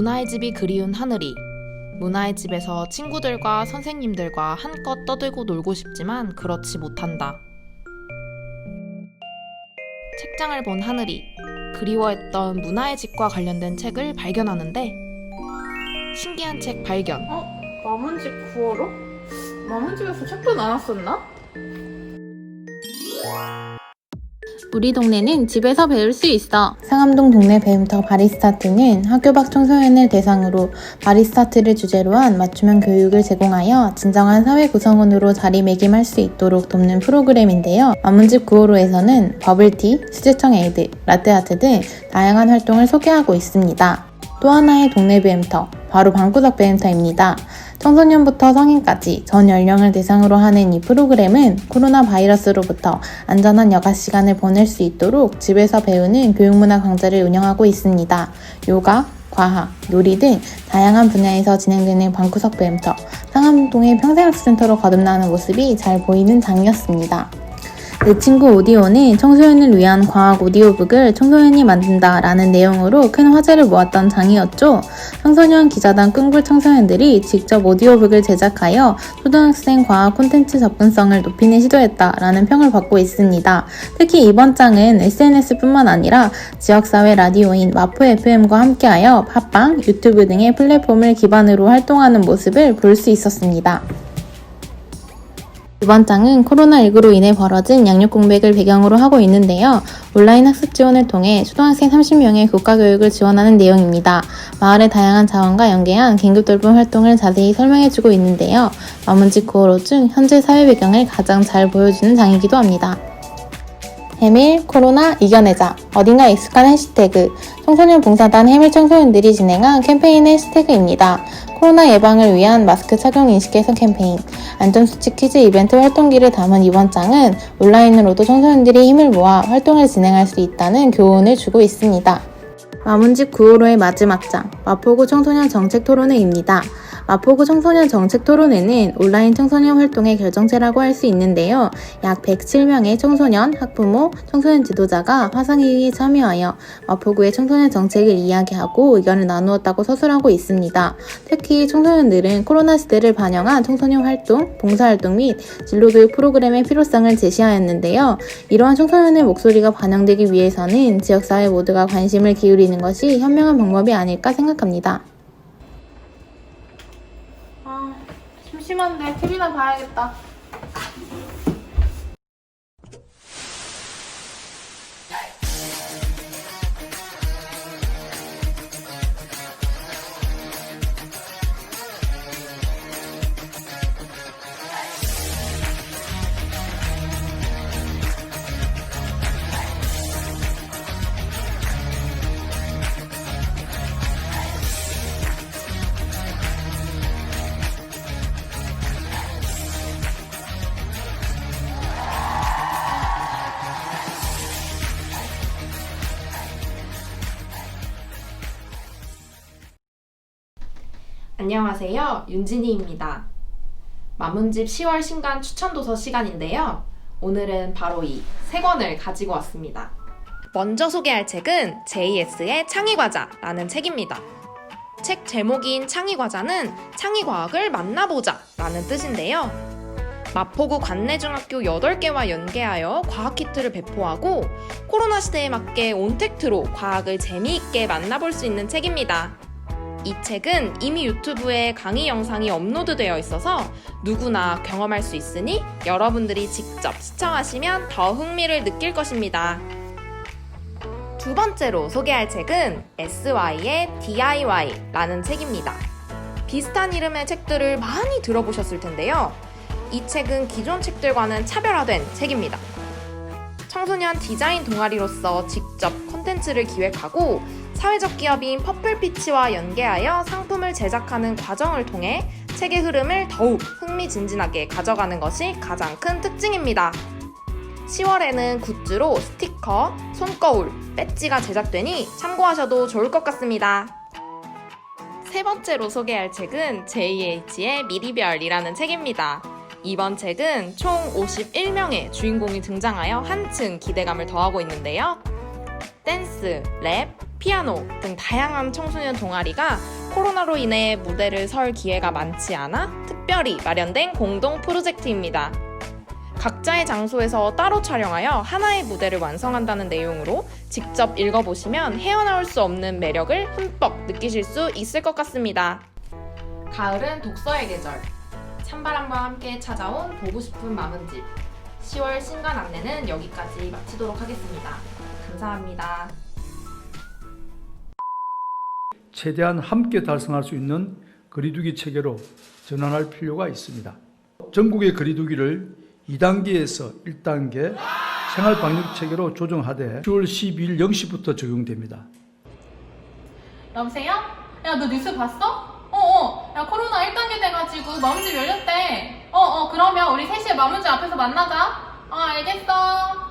문화의 집이 그리운 하늘이 문화의 집에서 친구들과 선생님들과 한껏 떠들고 놀고 싶지만 그렇지 못한다. 책장을 본 하늘이 그리워했던 문화의 집과 관련된 책을 발견하는데 신기한 책 발견. 어? 마문집 구호로? 마문집에서 책도 나눴었나? 우리 동네는 집에서 배울 수 있어. 상암동 동네 배움터 바리스타트는 학교 밖 청소년을 대상으로 바리스타트를 주제로 한 맞춤형 교육을 제공하여 진정한 사회 구성원으로 자리매김할 수 있도록 돕는 프로그램인데요. 만문집 9호로에서는 버블티, 수제청 에이드, 라떼아트 등 다양한 활동을 소개하고 있습니다. 또 하나의 동네 배움터, 바로 방구석 배움터입니다. 청소년부터 성인까지 전 연령을 대상으로 하는 이 프로그램은 코로나 바이러스로부터 안전한 여가 시간을 보낼 수 있도록 집에서 배우는 교육문화 강좌를 운영하고 있습니다. 요가, 과학, 놀이 등 다양한 분야에서 진행되는 방구석 배움터, 상암동의 평생학습센터로 거듭나는 모습이 잘 보이는 장이었습니다. 내 친구 오디오는 청소년을 위한 과학 오디오북을 청소년이 만든다 라는 내용으로 큰 화제를 모았던 장이었죠. 청소년 기자단 끈굴 청소년들이 직접 오디오북을 제작하여 초등학생 과학 콘텐츠 접근성을 높이는 시도였다 라는 평을 받고 있습니다. 특히 이번 장은 SNS뿐만 아니라 지역사회 라디오인 마포 FM과 함께하여 팟빵, 유튜브 등의 플랫폼을 기반으로 활동하는 모습을 볼 수 있었습니다. 이번 장은 코로나19로 인해 벌어진 양육 공백을 배경으로 하고 있는데요. 온라인 학습 지원을 통해 초등학생 30명의 국가교육을 지원하는 내용입니다. 마을의 다양한 자원과 연계한 긴급 돌봄 활동을 자세히 설명해주고 있는데요. 마문지 구호로 중 현재 사회 배경을 가장 잘 보여주는 장이기도 합니다. 해밀 코로나 이겨내자 어딘가 익숙한 해시태그 청소년 봉사단 해밀 청소년들이 진행한 캠페인 해시태그입니다. 코로나 예방을 위한 마스크 착용 인식 개선 캠페인 안전수칙 퀴즈 이벤트 활동기를 담은 이번 장은 온라인으로도 청소년들이 힘을 모아 활동을 진행할 수 있다는 교훈을 주고 있습니다. 마문집 9호로의 마지막 장 마포구 청소년 정책 토론회입니다. 마포구 청소년 정책 토론회는 온라인 청소년 활동의 결정체라고 할 수 있는데요. 약 107명의 청소년, 학부모, 청소년 지도자가 화상회의에 참여하여 마포구의 청소년 정책을 이야기하고 의견을 나누었다고 서술하고 있습니다. 특히 청소년들은 코로나 시대를 반영한 청소년 활동, 봉사활동 및 진로교육 프로그램의 필요성을 제시하였는데요. 이러한 청소년의 목소리가 반영되기 위해서는 지역사회 모두가 관심을 기울이는 것이 현명한 방법이 아닐까 생각합니다. 아, 심심한데 TV나 봐야겠다. 안녕하세요. 윤진이입니다. 마문집 10월 신간 추천 도서 시간인데요. 오늘은 바로 이 세 권을 가지고 왔습니다. 먼저 소개할 책은 JS의 창의과자라는 책입니다. 책 제목인 창의과자는 창의과학을 만나보자 라는 뜻인데요. 마포구 관내중학교 8개와 연계하여 과학 키트를 배포하고 코로나 시대에 맞게 온택트로 과학을 재미있게 만나볼 수 있는 책입니다. 이 책은 이미 유튜브에 강의 영상이 업로드되어 있어서 누구나 경험할 수 있으니 여러분들이 직접 시청하시면 더 흥미를 느낄 것입니다. 두 번째로 소개할 책은 SY의 DIY라는 책입니다. 비슷한 이름의 책들을 많이 들어보셨을 텐데요. 이 책은 기존 책들과는 차별화된 책입니다. 청소년 디자인 동아리로서 직접 콘텐츠를 기획하고 사회적 기업인 퍼플피치와 연계하여 상품을 제작하는 과정을 통해 책의 흐름을 더욱 흥미진진하게 가져가는 것이 가장 큰 특징입니다. 10월에는 굿즈로 스티커, 손거울, 배지가 제작되니 참고하셔도 좋을 것 같습니다. 세 번째로 소개할 책은 JH의 미리별이라는 책입니다. 이번 책은 총 51명의 주인공이 등장하여 한층 기대감을 더하고 있는데요. 댄스, 랩, 피아노 등 다양한 청소년 동아리가 코로나로 인해 무대를 설 기회가 많지 않아 특별히 마련된 공동 프로젝트입니다. 각자의 장소에서 따로 촬영하여 하나의 무대를 완성한다는 내용으로 직접 읽어보시면 헤어나올 수 없는 매력을 흠뻑 느끼실 수 있을 것 같습니다. 가을은 독서의 계절. 찬바람과 함께 찾아온 보고 싶은 마음집. 10월 신간 안내는 여기까지 마치도록 하겠습니다. 감사합니다. 최대한 함께 달성할 수 있는 거리두기 체계로 전환할 필요가 있습니다. 전국의 거리두기를 2단계에서 1단계 생활 방역 체계로 조정하되 10월 12일 0시부터 적용됩니다. 여보세요? 야, 너 뉴스 봤어? 야, 코로나 1단계 돼가지고 마문집 열렸대. 어 어, 그러면 우리 3시에 마문집 앞에서 만나자. 어, 알겠어.